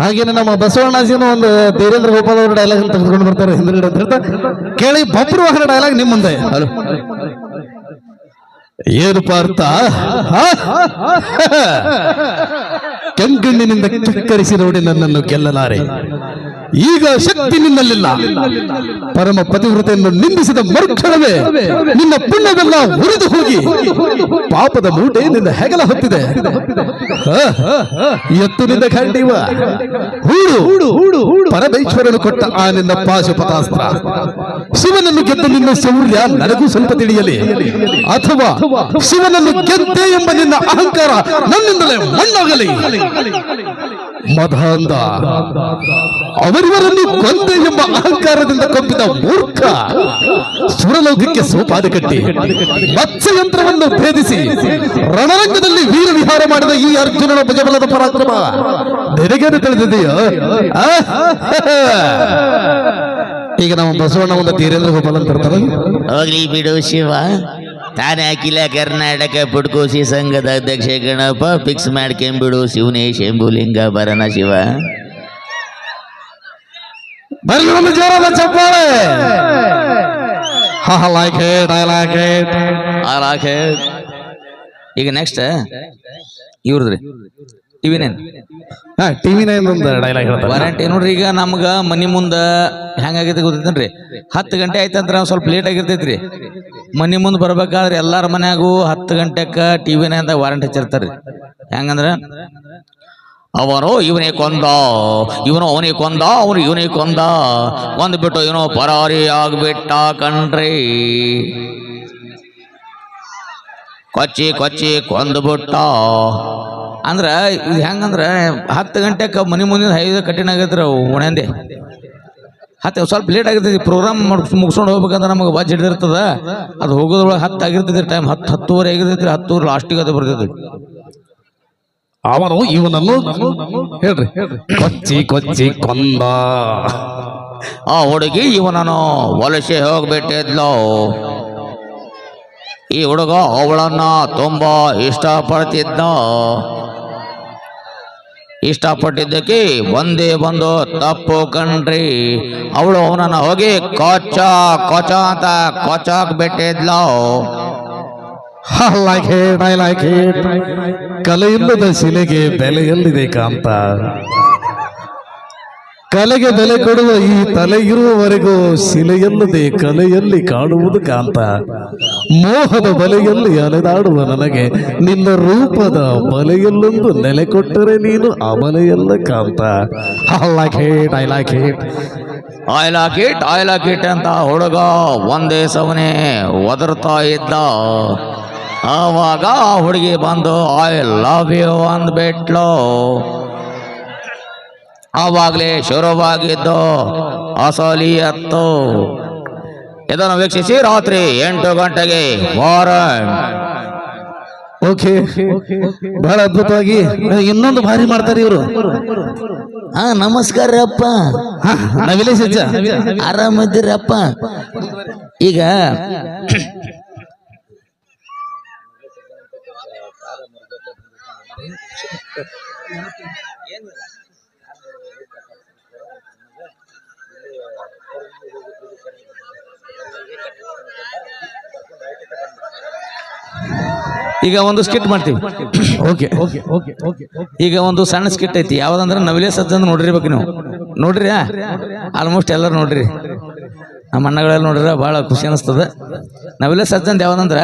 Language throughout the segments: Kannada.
ಹಾಗೇನೆ ನಮ್ಮ ಬಸವಣ್ಣಾಜಿನೂ ಒಂದು ದೇವೇಂದ್ರ ಗೋಪಾಲ್ ಅವರ ಡೈಲಾಗ್ ತೆಗೆದುಕೊಂಡು ಬರ್ತಾರೆ. ಹಿಂದ್ಗಡೆ ಅಂತ ಹೇಳ್ತಾ, ಕೇಳಿ ಬಬ್ರು ವಾಹನ ಡೈಲಾಗ್ ನಿಮ್ಮ ಮುಂದೆ. ಹಲೋ. ಏನು ಪಾರ್ಥ? ಕೆಂಗಣ್ಣಿನಿಂದ ಕಿಕ್ಕರಿಸಿ ನೋಡಿ ನನ್ನನ್ನು ಗೆಲ್ಲಲಾರೆ. ಈಗ ಶಕ್ತಿ ನಿನ್ನಲ್ಲಿಲ್ಲ. ಪರಮ ಪತಿವ್ರತೆಯನ್ನು ನಿಂದಿಸಿದ ಮರುಕ್ಷಣವೇ ನಿನ್ನ ಪುಣ್ಯವೆಲ್ಲ ಉರಿದು ಹೋಗಿ. ಪಾಪದ ಮೂಟೆ ನಿನ್ನ ಹೆಗಲ ಹೊತ್ತಿದೆ? ಎತ್ತು ನಿನ್ನ ಖಂಡಿವ ಹೂಡು. ಪರಮೇಶ್ವರನು ಕೊಟ್ಟ ಆ ನಿನ್ನ ಪಾಶುಪತಾಸ್ತ್ರ. ಶಿವನನ್ನು ಗೆದ್ದ ನಿನ್ನ ಶೌರ್ಯ ನನಗೂ ಸ್ವಲ್ಪ ತಿಳಿಯಲಿ. ಅಥವಾ ಶಿವನನ್ನು ಗೆದ್ದೆ ಎಂಬ ನಿನ್ನ ಅಹಂಕಾರ ನನ್ನಿಂದಲೇ ಮಣ್ಣಾಗಲಿ. ಮಧಾಂಧ ಅವರಿವರನ್ನು ಕೊಂದೆ ಎಂಬ ಅಹಂಕಾರದಿಂದ ಕೊಂಬಿದ ಮೂರ್ಖ ಸುರಲೋಕಕ್ಕೆ ಸೋಪಾದ ಕಟ್ಟಿ ಮತ್ಸ್ಯಯಂತ್ರವನ್ನು ಭೇದಿಸಿ ರಣರಂಗದಲ್ಲಿ ವೀರ ವಿಹಾರ ಮಾಡಿದ ಈ ಅರ್ಜುನನ ಭುಜಬಲದ ಪರಾಕ್ರಮ. ನಿನಗೇನು ತಿಳಿದಿದೆಯೋ? ಈಗ ನಾವು ಬಸವಣ್ಣ ಒಂದು ತೀರೇಂದ್ರ ಗೋಪಾಲ್ ಅಂತ ಬಿಡು ಶಿವ. ತಾನೇ ಅಖಿಲ ಕರ್ನಾಟಕ ಪುಡ್ಕೋಸಿ ಸಂಘದ ಅಧ್ಯಕ್ಷ ಗಣಪ. ಫಿಕ್ಸ್ ಮಾಡ್ಕೊಂಬಿಡು ಶಿವನೇ ಶಂಭುಲಿಂಗ ಬರನ ಶಿವ. ಬರ್ಲಿ ಒಂದು ಜೋರಾದ ಚಪ್ಪಾಳೆ. ಹಾ like it I like it ಆರಾಕೆ ಈಗ ನೆಕ್ಸ್ಟ್ ಇವ್ರದ್ರಿ. TV nine. ಹಾ ಟಿವಿ ನೈನ್ ಒಂದು ಡೈಲಾಗ್ ಹೇಳ್ತಾರೆ. ವಾರಂಟಿ ನೋಡ್ರಿ ಈಗ ನಮ್ಗ ಮನಿ ಮುಂದ ಹೆಂಗಾಗೈತಿ ಗೊತ್ತೈತೇನ್ರಿ ಹತ್ತು ಗಂಟೆ ಆಯ್ತಂದ್ರ ನಾವು ಸ್ವಲ್ಪ ಲೇಟ್ ಆಗಿರ್ತೈತ್ರಿ. ಮನಿ ಮುಂದೆ ಬರ್ಬೇಕಾದ್ರೆ ಎಲ್ಲಾರ ಮನ್ಯಾಗೂ ಹತ್ತು ಗಂಟೆಕ ಟಿವಿ ನೈನ್ದಾಗ ವಾರಂಟಿ ಹಚ್ಚಿರ್ತಾರ್ರಿ. ಹೆಂಗಂದ್ರ? ಅವನು ಇವನೇ ಕೊಂದ, ಇವನು ಅವನಿಗೆ ಕೊಂದ, ಅವನು ಇವನಿಗೆ ಕೊಂದ. ಬಿಟ್ಟು ಇವನು ಪರಾರಿ ಆಗ್ಬಿಟ್ಟ ಕಣ್ರಿ. ಕೊಚ್ಚಿ ಕೊಚ್ಚಿ ಕೊಂದ್ಬಿಟ್ಟ. ಅಂದ್ರೆ ಇದು ಹೆಂಗಂದ್ರೆ ಹತ್ತು ಗಂಟೆಗೆ ಮನೆ ಮುಂದಿನ ಐದು ಕಠಿಣ ಆಗೈತ್ರಿ ಒಣಂದೆ ಹತ್ತು ಸ್ವಲ್ಪ ಲೇಟ್ ಆಗಿರ್ತೈತಿ ಪ್ರೋಗ್ರಾಮ್ ಮುಗಿಸ್ಕೊಂಡು ಹೋಗ್ಬೇಕಂದ್ರೆ ನಮಗೆ ಬಜ್ ಹಿಡಿದಿರ್ತದ ಅದು ಹೋಗೋದ್ರೊಳಗೆ ಹತ್ತು ಆಗಿರ್ತೈತಿ ಟೈಮ್ ಹತ್ತು ಹತ್ತುವರೆ ಆಗಿರ್ತೈತಿ, ಹತ್ತುವರೆ ಲಾಸ್ಟಿಗೆ ಅದು ಬರ್ತೈತಿ. ಅವನು ಇವನನ್ನು ಹೇಳ್ರಿ. ಕೊಚ್ಚಿ ಕೊಚ್ಚಿ, ಕೊಂದ. ಆ ಹುಡುಗಿ ಇವನನ್ನು ವಲಸೆ ಹೋಗ್ಬಿಟ್ಟಿದ್ಲು. ಈ ಹುಡುಗ ಅವಳನ್ನ ತುಂಬಾ ಇಷ್ಟಪಡ್ತಿದ್ದ ಇಷ್ಟಪಟ್ಟಿದ್ದಕ್ಕೆ ಒಂದೇ ಬಂದು ತಪ್ಪು ಕಣ್ರಿ. ಅವಳು ಅವನನ್ನ ಹೋಗಿ ಕೊಚ್ಚ ಕೊಚ ಅಂತ ಕೊಚ್ಚಾಕ್ ಬಿಟ್ಟಿದ್ಲು ಲೈಕ್ ಇಟ್ ಲೈಕ್ ಇಟ್ ಕಲೆಯಿಲ್ಲದ ಶಿಲೆಗೆ ಬೆಲೆ ಎಲ್ಲಿದೆ ಕಾಂತ? ಕಲೆಗೆ ಬೆಲೆ ಕೊಡುವ ಈ ತಲೆ ಇರುವವರೆಗೂ ಶಿಲೆಯಲ್ಲದೆ ಕಲೆಯಲ್ಲಿ ಕಾಣುವುದು ಕಾಂತ. ಮೋಹದ ಬಲೆಯಲ್ಲಿ ಅಲೆದಾಡುವ ನನಗೆ ನಿನ್ನ ರೂಪದ ಬಲೆಯಲ್ಲೊಂದು ನೆಲೆ ಕೊಟ್ಟರೆ ನೀನು ಅಬಲೆಯಲ್ಲ ಕಾಂತ. Like it I like it ಆಯ್ಲ ಕಿಟ್ ಅಂತ ಹುಡುಗ ಒಂದೇ ಸವನೇ ಒದರ್ತಾ ಇದ್ದ. ಆವಾಗ ಆ ಹುಡುಗಿ ಬಂದು ಐ ಲವ್ ಯು ಅಂದ್ಬಿಟ್ಲು. ಆವಾಗಲೇ ಶುರುವಾಗಿದ್ದು ಅಸಲಿಯತ್ತು ಇದನ್ನು ವೀಕ್ಷಿಸಿ ರಾತ್ರಿ ಎಂಟು ಗಂಟೆಗೆ ವಾರಂಟ್. ಓಕೆ ಬಹಳ ಅದ್ಭುತವಾಗಿ ಇನ್ನೊಂದು ಭಾರಿ ಮಾಡ್ತಾರೆ ಇವರು. ಹಾ ನಮಸ್ಕಾರ ಅಪ್ಪ. ನವಿಲೆ ಸಜ್ಜ ಆರಾಮದಿರಪ್ಪ ಈಗ ಈಗ ಒಂದು ಸ್ಕಿಟ್ ಮಾಡ್ತೀವಿ. ಓಕೆ ಈಗ ಒಂದು ಸಣ್ಣ ಸ್ಕಿಟ್ ಐತಿ. ಯಾವ್ದಂದ್ರೆ ನವಿಲೆ ನೋಡ್ರಿ ನೋಡಿರ್ಬೇಕು ನೀವು. ನೋಡ್ರಿ ಆಲ್ಮೋಸ್ಟ್ ಎಲ್ಲರೂ ನೋಡ್ರಿ. ನಮ್ಮ ಅಣ್ಣಗಳೆಲ್ಲ ನೋಡ್ರಿ ಭಾಳ ಖುಷಿ ಅನಿಸ್ತದ. ನವಿಲೆ ಸಜ್ಜನ್ ಯಾವ್ದಂದ್ರ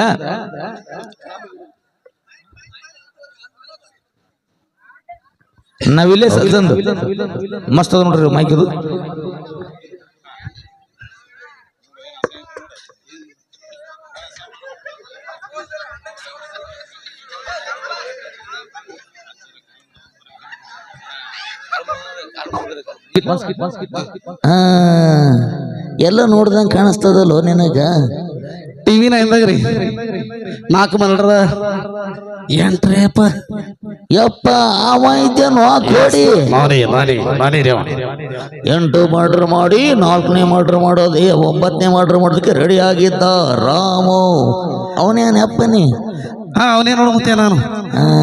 ನವಿಲೆ ಇದೊಂದು ಮಸ್ತ್ ಅದ ನೋಡ್ರಿ ಮೈಕ್ ಇದು. ಆ, ಎಲ್ಲ ನೋಡ್ದಂಗ ಕಾಣಿಸ್ತದಲ್ಲೋ ನಿನಗ? ಟಿವಿನ ನೈನ್ದಾಗ ರೀ. ನಾಲ್ಕು ಮಲ್ರದ ಎಂಟ್ರಿ ಅಪ್ಪ ಯಪ್ಪ ಅವ ಇದ್ದೇನೋ ಕೋಡಿ. ಎಂಟು ಮರ್ಡ್ರ್ ಮಾಡಿ ನಾಲ್ಕನೇ ಮರ್ಡ್ರ್ ಮಾಡೋದೇ ಒಂಬತ್ತನೇ ಮರ್ಡ್ರ್ ಮಾಡೋದಕ್ಕೆ ರೆಡಿ ಆಗಿದ್ದ ರಾಮು. ಅವನೇನು ಅಪ್ಪನಿ ಹಾ ಅವನೇ ನೋಡು ನಾನು.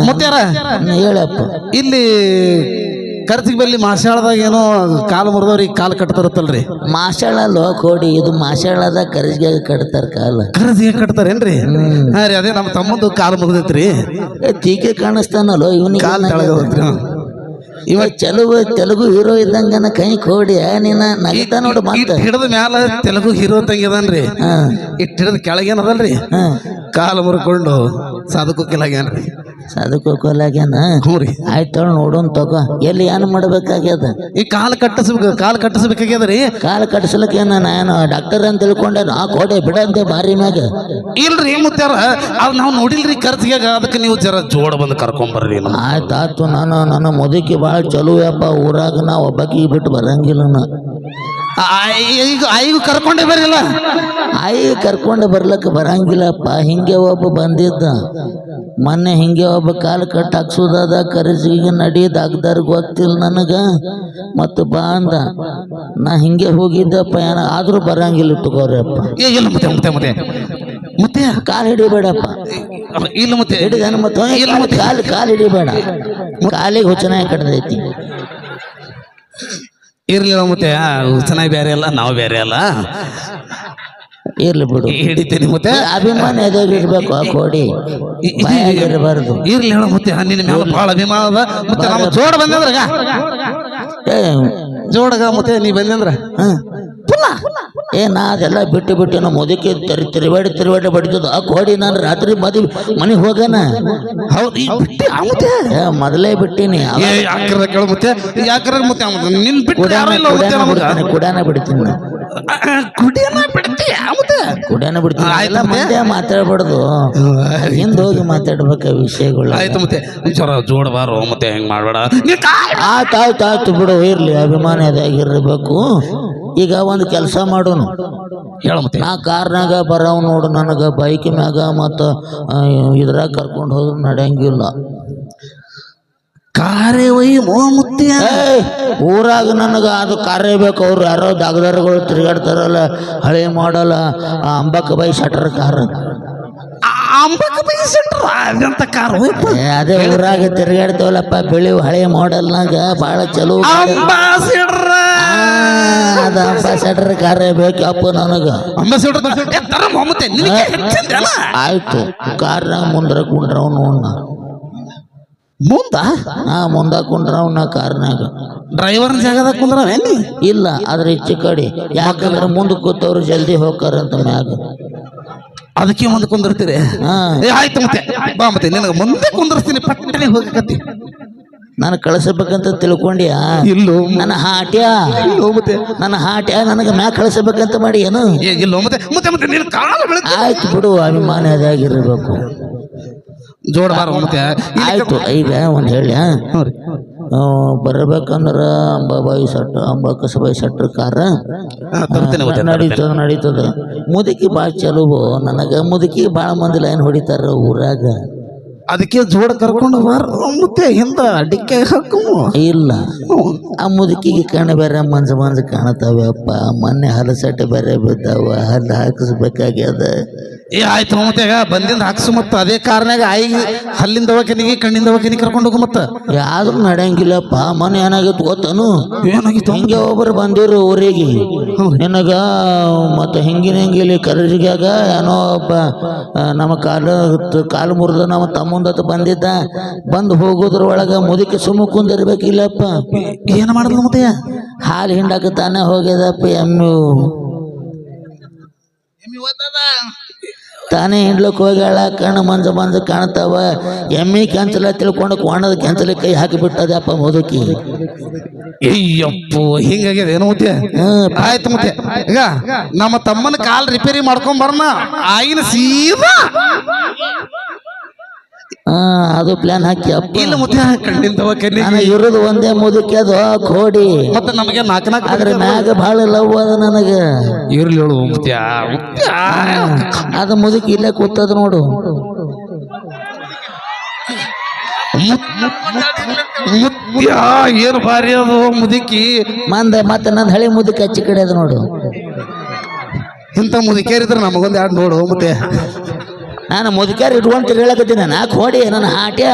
ಮುತ್ಯಾರ? ಹೇಳಪ್ಪ. ಇಲ್ಲಿ ಖರ್ಚಿಗೆ ಬಲ್ಲಿ ಮಾಸಾಳದಾಗ ಏನೋ ಕಾಲು ಮುರಿದವ್ರಿ ಕಾಲು ಕಟ್ತಾರತ್ತಲ್ರಿ? ಮಾಸಾಳಲ್ಲೋ ಕೋಡಿ ಇದು ಮಾಸಾಳದ ಕರ್ಜಿಗೆ ಕಟ್ತಾರ ಕಾಲ. ಕರ್ಜಿಗೆ ಕಟ್ತಾರೇನ್ರಿ? ಹಾ ರೀ ಅದೇ ನಮ್ಮ ತಮ್ಮಂದು ಕಾಲು ಮುರಿದೈತ್ರಿ ತೀಕೆ ಕಾಣಿಸ್ತಾನಲ್ಲೋ ಇವನಿಗೆ ಕಾಲು ತೆಳಗ ಇವ ತೆಲುಗು ತೆಲುಗು ಹೀರೋ ಇದ್ದಂಗನ ಕೈ ಕೋಡಿ ನೀನ ನಗಿತಾ ನೋಡು ಮತ್ತೆ. ಹಿಡಿದ ಮ್ಯಾಲ ತೆಲುಗು ಹೀರೋ ತಂಗಿದನ್ರಿ ಹಾ. ಇಟ್ ಹಿಡಿದ ಕೆಳಗೇನದಲ್ರಿ ಹಾ. ಕಾಲು ಮುರ್ಕೊಂಡು ಸಾಧಕು ಕೆಳಗೇನ್ರಿ ಅದಕ್ಕೂ ಕೊಲಾಗ್ಯಾನ? ರೀ. ಆಯ್ತು ನೋಡೋನ್ ತಗೋ ಎಲ್ಲಿ ಏನು ಮಾಡ್ಬೇಕಾಗ್ಯದ? ಈ ಕಾಲು ಕಟ್ಟಿಸ್ಬೇಕು ಕಾಲು ಕಟ್ಟಿಸ್ಬೇಕಾಗ್ಯದ್ರಿ ಕಾಲು ಕಟ್ಸಲಕ್ಕೆ ನಾನು ಡಾಕ್ಟರ್ ಅಂತ ತಿಳ್ಕೊಂಡೆ ಆ ಕೋಡೆ ಬಿಡಂತೆ ಬಾರಿ ಮ್ಯಾಗ. ಇಲ್ರಿ ಮುತ್ಯಾರ ಅವ್ ನಾವು ನೋಡಿಲ್ರಿ ಖರ್ಚಿಗೆ ಅದಕ್ಕೆ ನೀವು ಜರ ಜೋಡ ಬಂದು ಕರ್ಕೊಂಬರ್ರಿ ಆಯ್ತು ಆಯ್ತು. ನಾನು ನನ್ನ ಮುದುಕಿ ಭಾಳ ಚಲೋ ಯಪ್ಪ ಊರಾಗ ನಾ ಒಬ್ಬಕಿ ಬಿಟ್ಟು ಬರಂಗಿಲ್ಲ ನಾ ಆ- ಈಗ ಆಯಿಗೂ ಬರಲ್ಲ ಬರಿಲ್ಲ ಆಯಿ ಕರ್ಕೊಂಡು ಬರ್ಲಕ್ಕೆ ಬರಂಗಿಲ್ಲಪ್ಪ. ಹಿಂಗೆ ಒಬ್ಬ ಬಂದಿದ್ದ. ಮೊನ್ನೆ ಹಿಂಗೆ ಒಬ್ಬ ಕಾಲು ಕಟ್ ಹಾಕ್ಸೋದಾದ ಕರೆಸಿಗೆ ನಡೀದ್ ಆಗ್ದಾರ ಗೊತ್ತಿಲ್ಲ ನನಗೆ. ಮತ್ತು ಬಾ ಅಂದ ನಾ ಹಿಂಗೆ ಹೋಗಿದ್ದಪ್ಪ ಪಯಣ ಆದರೂ ಬರಂಗಿಲ್ಲ ತಗೋರಪ್ಪ ಏ ಇಲ್ಲ ಮತ್ತೆ ಮತ್ತೆ ಮತ್ತೆ. ಮತ್ತೆ. ಕಾಲು ಹಿಡಿಬೇಡಪ್ಪ. ಇಲ್ಲ ಮತ್ತೆ. ಹಿಡಿದಾನ ಮತ್ತೆ. ಇಲ್ಲ ಮತ್ತೆ. ಕಾಲು ಕಾಲು ಹಿಡಿಬೇಡ. ಕಾಲಿಗೆ ಹುಚ್ಚನಾಗಿ ಕಡ್ದೈತಿ ಇರ್ಲಿಲ್ಲ ಮತ್ತೆ ಚೆನ್ನಾಗಿ ಬೇರೆ ಅಲ್ಲ ನಾವು ಬೇರೆ ಅಲ್ಲ. ಇರ್ಲಿ ಬಿಡು. ಹಿಡಿತೀನಿ ಮತ್ತೆ. ಅಭಿಮಾನ ಎದಾಗ ಇರ್ಬೇಕು ಆ ಕೋಡಿ. ಇರಬಾರ್ದು. ಇರ್ಲಿ ಹೇಳ ಮತ್ತೆ ನಿನ್ನ ಮೇಲೆ ಬಹಳ ಅಭಿಮಾನ ಅದ. ಮತ್ತೆ ನಾವು ಜೋಡ ಬಂದಂದ್ರಗ ಏ ಜೋಡಗ ಮತ್ತೆ ನೀ ಬಂದಂದ್ರ ಹ್ಮ್. ಏ ನಾ ಅದೆಲ್ಲ ಬಿಟ್ಟು ಬಿಟ್ಟು ನಮ್ಮ ಮುದಕ್ಕೆ ತಿರು ತಿರುವಾಡಿ ತಿರುವಾಡಿ ಬಡಿತದ ಆ ಕೋಡಿ ನಾನು ರಾತ್ರಿ ಮದಿ ಮನೆಗೆ ಹೋಗನ ಹೌದು ಬಿಟ್ಟಿ ಆ ಏ ಮೊದಲೇ ಬಿಟ್ಟಿನಿ. ಏ ಯಾಕ್ರ ಕೇಳ ಮತ್ತೆ ಯಾಕ್ರ ಮತ್ತೆ ಅವ್ನು ನಿನ್ ಬಿಟ್ಟು ಯಾರು ಕುಡ್ಯಾನ ಇಲ್ಲ ಮತ್ತೆ ಕುಡ್ಯಾನ ನಮ್ಗ? ಬಿಡ್ತೀನಿ ಕುಡ್ಯಾನ ಬಿಡ್ತೀನಿ. ನಾ. ಕುಡಿಯನ ಬಿಡ್ತಿ ಆ ಮತ್ತೆ ಬಿಡ್ತೀನಿ. ಆಯ್ತು ಎಲ್ಲ ಮತ್ತೆ? ಮಂದ್ಯ ಮಾತಾಡ್ಬಾರ್ದು. ಹಿಂದೆ ಹೋಗಿ ಮಾತಾಡ್ಬೇಕು ವಿಷಯಗಳು ಆಯ್ತು ಮತ್ತೆ ಜೋಡ ಬಾರೋ ಮತ್ತೆ ಹೆಂಗ್ ಮಾಡ್ಬೇಡ. ನೀ ಆಯ್ತು ಬಿಡು. ಇರ್ಲಿ ಅಭಿಮಾನ ಅದಾಗಿರ್ಬೇಕು ಈಗ ಒಂದು ಕೆಲಸ ಮಾಡೋನು. ನಾ ಕಾರ್ನಾಗ ಬರವ್ ನೋಡು ನನಗೆ ಬೈಕ್ ಮ್ಯಾಗ ಮತ್ತು ಇದ್ರಾಗ ಕರ್ಕೊಂಡು ಹೋದ್ರು ನಡೆಯಂಗಿಲ್ಲ. ಕಾರ್ಯವೈ ಮುತ್ತೆ ಊರಾಗ ನನಗೆ ಅದು ಕಾರ್ಯ ಬೇಕು ಅವ್ರು ಯಾರೋ ದಾಗದಾರಗಳು ತಿರುಗಾಡ್ತಾರಲ್ಲ ಹಳೆ ಮಾಡಲ್ಲ ಅಂಬಕ್ಕ ಬೈ ಶಟರ್ ಕಾರ್. ಅಂಬಕ ಬೈ ಅದಂತ ಕಾರ್ ಅದೇ ಊರಾಗ ತಿರುಗಾಡ್ತೇವಲ್ಲಪ್ಪ ಬೆಳಿ ಹಳೆ ಮಾಡಲ್ನಾಗ ಭಾಳ ಚಲೋ. ಅಂಬಾಸಿಡ್ರ! ಅದು ಅಂಬಾಸಡರ್ ಕಾರ್ಯ ಬೇಕು ಅಪ್ಪ ನನಗೆ. ಅಂಬಾಸಿಡ್ರ ಆಯ್ತು. ಕಾರ್ ಮುಂದ್ರ ಕುಂಡ್ರವ್ ನೋಡ್ನ ಮುಂದ? ಹಾ ಮುಂದ ಕುಂಡ್ರವ್ ನಾ ಕಾರ್ನಾಗ ಡ್ರೈವರ್ ಜಾಗದಾಗ ಕುಂದ್ರ ಏನಿ ಇಲ್ಲ ಆದ್ರೆ ಹೆಚ್ಚು ಕಡೆ. ಯಾಕಂದ್ರೆ ಮುಂದೆ ಕೂತವ್ರು ಜಲ್ದಿ ಹೋಗ್ತಾರಂತ ಮ್ಯಾಗ. ಅದಕ್ಕೆ ಮುಂದೆ ಕುಂದಿರ್ತೀರಿ? ಹಾ. ಆಯ್ತು ಮತ್ತೆ. ಬಾ ಮತ್ತೆ ನಿನಗೆ ಮುಂದೆ ಕುಂದಿರ್ತೀನಿ ಪಟ್ಟನೆ ಹೋಗಕತ್ತಿ. ನಾನು ಕಳಿಸಬೇಕಂತ ತಿಳ್ಕೊಂಡ್ಯಾ? ಇಲ್ಲೋ ನನ್ನ ಹಾಟ್ಯ? ಇಲ್ಲೋ ಮತ್ತೆ ನನ್ನ ಹಾಟ್ಯ ನನಗೆ ಮ್ಯಾಗ ಕಳಿಸಬೇಕಂತ ಮಾಡಿ ಏನು? ಏ ಇಲ್ಲೋ ಮತ್ತೆ ಮತ್ತೆ ಮತ್ತೆ ನಿನ್ನ ಕಾಲು ಬೆಳೆದ ಆಯ್ತು ಬಿಡು ಅಭಿಮಾನ ಇರಬೇಕು ಜೋಡ ಬಾರ ಮತ್ತೆ. ಆಯ್ತು ಈಗ ಒಂದು ಹೇಳಿ ಹ್ಞೂ ಆ, ಬರ್ಬೇಕಂದ್ರ ಅಂಬಾಬಾಯಿ ಸಟ್ ಅಂಬಾಕಸಬಾಯಿ ಸಟ್ರ ಕಾರ? ತರ್ತೀನಿ ಮತ್ತೆ ನಡೀತದ ನಡೀತದ. ಮುದುಕಿ ಭಾಳ ಚಲುವು. ನನಗೆ ಮುದುಕಿ ಭಾಳ ಮಂದಿ ಲೈನ್ ಹೊಡಿತಾರ ಊರಾಗ. ಅದಕ್ಕೆ ಜೋಡ ಕರ್ಕೊಂಡು ಬಾರ ಮತ್ತೆ ಹಿಂದ ಅಡಿಕೆ ಹಾಕು ಇಲ್ಲ. ಆ ಮುದುಕಿಗೆ ಕಾಣ ಬೇರೆ ಮಂಜು ಮಂಜು ಕಾಣತಾವೆ ಅಪ್ಪ. ಮೊನ್ನೆ ಹಲಸಟ್ಟೆ ಬೇರೆ ಬಿದ್ದಾವ ಹಲ್ಲು ಹಾಕಿಸ್ಬೇಕಾಗ್ಯದ. ಏ ಆಯ್ತು ಮತ್ತೆ ಬಂದಿಂದ ಹಾಕ್ಸು ಮತ್ತ. ಅದೇ ಕಾರ್ನಾಗ ಆಯಿ ಹಲ್ಲಿಂದ ದವಾಖಾನಿಗೆ ಕಣ್ಣಿಂದ ದವಾಖಾನಿಗೆ ಕರ್ಕೊಂಡು ಹೋಗು ಮತ್ತ. ಯಾವ್ದು ನಡೆಯಂಗಿಲ್ಲಪ್ಪ ಮನೆ ಏನಾಗಿತ್ತು ಗೊತ್ತನು? ಏನಾಗಿತ್ತು? ಹಂಗೆ ಒಬ್ಬರು ಬಂದಿರು ಊರಿಗೆ? ನಿನಗ ಮತ್ತ ಹೆಂಗಿನ ಹೆಂಗಿಲ್ಲ ಕರಜಿಗ್ಯಾಗ ಏನೋ ಒಬ್ಬ ನಮ್ಮ ಕಾಲು ಕಾಲು ಮುರಿದು ನಮ್ಮ ತಮ್ಮಂದತ್ತು ಬಂದಿದ್ದ. ಬಂದು ಹೋಗೋದ್ರೊಳಗೆ ಮುದುಕಿ ಸುಮ್ಮ ಕುಂದಿರ್ಬೇಕಿಲ್ಲಪ್ಪ. ಏನ್ ಮಾಡಿದ್ಲು ಮತ್ತೆ ಹಾಲು ಹಿಂಡಕ್ಕೆ ತಾನೇ ಹೋಗ್ಯದಪ್ಪ ಎಮ್ಮು. ತಾನೇ ಹಿಂಡ್ಲಕ್ಕೆ ಹೋಗ್ಯಾಳ ಕಣ್ಣು ಮಂಜ ಮಂಜ ಕಾಣ್ತಾವ. ಎಮ್ಮಿ ಕೆಂಚಲ ತಿಳ್ಕೊಂಡು ಕೋಣದ ಕೆಂಚಲ ಕೈ ಹಾಕಿಬಿಟ್ಟದಪ್ಪ ಮುದುಕಿ. ಅಯ್ಯಪ್ಪೋ ಹಿಂಗಾಗ್ಯದ ಏನು ಮತ್ತೆ ಆಯ್ತು ಮತ್ತೆ ಈಗ ನಮ್ಮ ತಮ್ಮನ ಕಾಲ್ ರಿಪೇರಿ ಮಾಡ್ಕೊಂಡ್ ಬರ್ನ. ಆಗಿನ ಸೀದಾ. ಹಾ ಅದು ಪ್ಲಾನ್ ಹಾಕಿ ಅಪ್ಪ. ಇಲ್ಲ ಮತ್ತೆ ನಾನು ಇರೋದು ಒಂದೇ ಮುದುಕಿ ಅದು ಕೋಡಿ ಮತ್ತೆ ನಮಗೆ ನಾಲ್ಕು ನಾಲ್ಕು ಅದ್ರ ಮ್ಯಾಗ ಭಾಳ ಲವ್ ಅದ ನನಗೆ. ಇರ್ಲಿ ಹೇಳು ಮುತ್ಯ ಅದು ಮುದುಕಿ ಇಲ್ಲೇ ಕೂತದ ನೋಡು. ಮುತ್ಯ ಏನು ಭಾರಿ ಅದು ಮುದುಕಿ. ಮಂದ ಮತ್ತೆ ನನ್ನ ಹಳೆ ಮುದುಕಿ ಹಚ್ಚಿ ಕಡೆ ಅದ ನೋಡು. ಇಂಥ ಮುದುಕಿಯರಿದ್ರೆ ನಮಗೊಂದು ಎರಡು ನೋಡು ಮತ್ತೆ ನಾನು ಮುದುಕ್ಯಾರ ಇಟ್ಕೊಂತ ಹೇಳಕತ್ತೀನಿ ನಾಲ್ಕು ಹೊಡಿ ನನ್ನ ಹಾಟ್ಯ.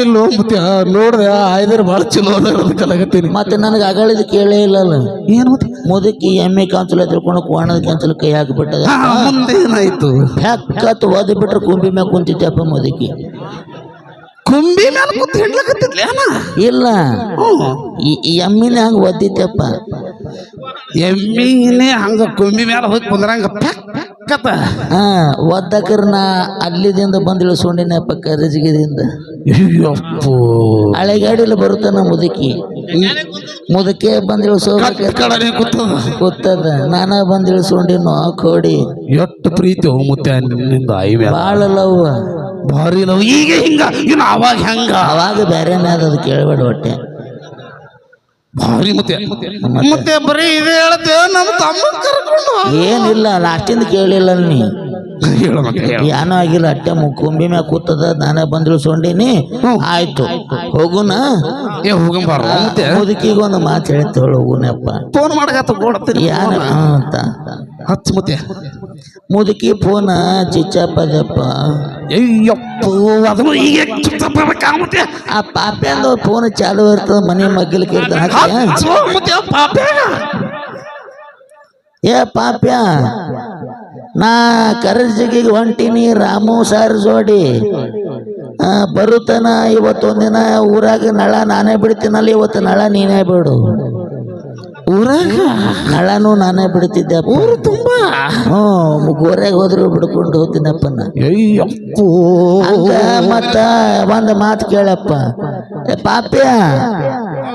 ಇಲ್ಲಿ ಮುತ್ಯ ನೋಡ್ದೆ ಐದರ್ ಭಾಳ ಚಲೋ ಅದ ಕಲಗತ್ತೀನಿ ಮತ್ತೆ ನನಗೆ ಅಗಳಿದ ಕೇಳೇ ಇಲ್ಲಲ್ಲ. ಏನು ಮುದುಕಿ ಎಮ್ಮೆ ಕಾಂಚಲ ತಿಳ್ಕೊಂಡು ಕೋಣದ ಕಾಂಚಲ ಕೈ ಹಾಕಿಬಿಟ್ಟದ. ಮುಂದೆ ಏನಾಯ್ತು ಹೆಕ್ಕತ್ ಓದಿ ಬಿಟ್ರೆ ಕುಂಬಿ ಮ್ಯಾಗ ಕುಂತಿದ್ದಪ್ಪ ಮುದುಕಿ. ಕುಂಬಿ ಮ್ಯಾಲ ಕುಂತ ಹಿಡ್ಲಕತ್ತಿದ್ಲಿ ಇಲ್ಲ. ಈ ಈ ಎಮ್ಮಿನ ಹಂಗ ಒದ್ದಿತ್ತಪ್ಪ ಎಮ್ಮಿನೇ ಹಂಗ ಕುಂಬಿ ಮ್ಯಾಲ ಹೋಗಿ ಕುಂದ್ರಂಗ ಪಕ್ಕತ್ತ ಹಾ ಒದ್ದಕರ್ ನಾ ಅಲ್ಲಿದಿಂದ ಬಂದಿಳು ಇಳಿಸ್ಕೊಂಡಿನಪ್ಪ ಪಕ್ಕ ರಜಿಗಿದಿಂದ. ಹಳೆ ಗಾಡಿಲಿ ಬರುತ್ತಾನ ಮುದುಕಿ. ಮುದುಕೆ ಬಂದಿಳು ಗೊತ್ತದ ನಾನ ಬಂದು ಇಳಿಸ್ಕೊಂಡಿನೋ ಕೋಡಿ. ಎಷ್ಟು ಪ್ರೀತಿ ಹೋಗುತ್ತೆ ಭಾಳ ಲವ್. ಭಾರಿ ಲವ್. ಈಗ ಹಿಂಗ ಇನ್ನು ಅವಾಗ ಹೆಂಗ? ಅವಾಗ ಬೇರೆನೇ ಅದ ಅದು ಕೇಳಬೇಡ ಹೊಟ್ಟೆ. ಭಾರಿ ಮತ್ತೆ. ಮತ್ತೆ ಬರೀ ಇದೆ ಹೇಳ್ತೇವೆ ನಮ್ಮ ತಮ್ಮ ಕರ್ಕೊಂಡು ಏನಿಲ್ಲ ಲಾಸ್ಟಿಂದ ಕೇಳಿಲ್ಲ ನೀ ಹೇಳು ಮತ್ತೆ. ಏನೂ ಆಗಿಲ್ಲ ಅಟ್ಟೆ ಮುಕ್ಕೊಂಬಿ ಮ್ಯಾ ಮ್ಯಾಗ ಕೂತದ ನಾನೇ ಬಂದು ಇಳಿಸ್ಕೊಂಡಿನಿ ಆಯ್ತು. ಹೋಗುನ? ಏ ಹೋಗಂಬಾರ ಮತ್ತೆ. ಮುದುಕಿಗೆ ಒಂದು ಮಾತು ಹೇಳ್ತೇಳು ಹೋಗುನಪ್ಪ. ಫೋನ್ ಮಾಡಕತ್ತ ಕೊಡ್ತೀನಿ ಯಾನ ಅಂತ. ಹತ್ತು ಮುತ್ಯ ಮುದುಕಿ ಫೋನ ಚಿಚ್ಚಪ್ಪದಪ್ಪ ಅಯ್ಯಪ್ಪೋ ಈಗ ಆ ಪಾಪ್ಯಾಂದು ಫೋನ್ ಚಾಲು ಇರ್ತದ ಮನೆ ಮಗ್ಗಲಿಕ್ಕೆ ಇರ್ತದೆ ಏ ಪಾಪ್ಯ ನಾ ಕರಜಿಗಿಗೆ ಹೊಂಟೀನಿ ರಾಮು ಸಾರ್ ಜೋಡಿ. ಬರುತ್ತನ ಇವತ್ತೊಂದಿನ ಊರಾಗ ನಳ ನಾನೇ ಬಿಡ್ತೀನಲ್ಲ ಇವತ್ತು ನಳ ನೀನೇ ಬಿಡು. ಊರಾಗ? ನಳನು ನಾನೇ ಬಿಡ್ತಿದ್ದೆ ಊರು ಹ್ಞೂ ಗೋರ್ಯಾಗ ಹೋದ್ರು ಬಿಡ್ಕೊಂಡು ಹೋಗ್ತೀನಪ್ಪ ನಾ. ಅಯ್ಯಪ್ಪೋ ಹಂಗ ಮತ್ತ ಒಂದು ಮಾತು ಕೇಳಪ್ಪ. ಪಾಪ್ಯ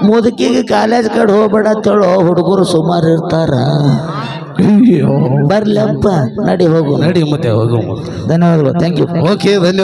ಮುದುಕಿಗೆ ಕಾಲೇಜ್ ಕಡೆ ಹೋಗ್ಬೇಡ ಅಂತೇಳು ಹುಡುಗರು ಸುಮಾರು ಇರ್ತಾರ. ಅಯ್ಯೋ. ಬರ್ಲಪ್ಪ ನಡಿ ಹೋಗು. ನಡಿ ಮತ್ತೆ ಹೋಗು ಧನ್ಯವಾದಗಳು ಥ್ಯಾಂಕ್ ಯು ಓಕೆ ಧನ್ಯವಾದ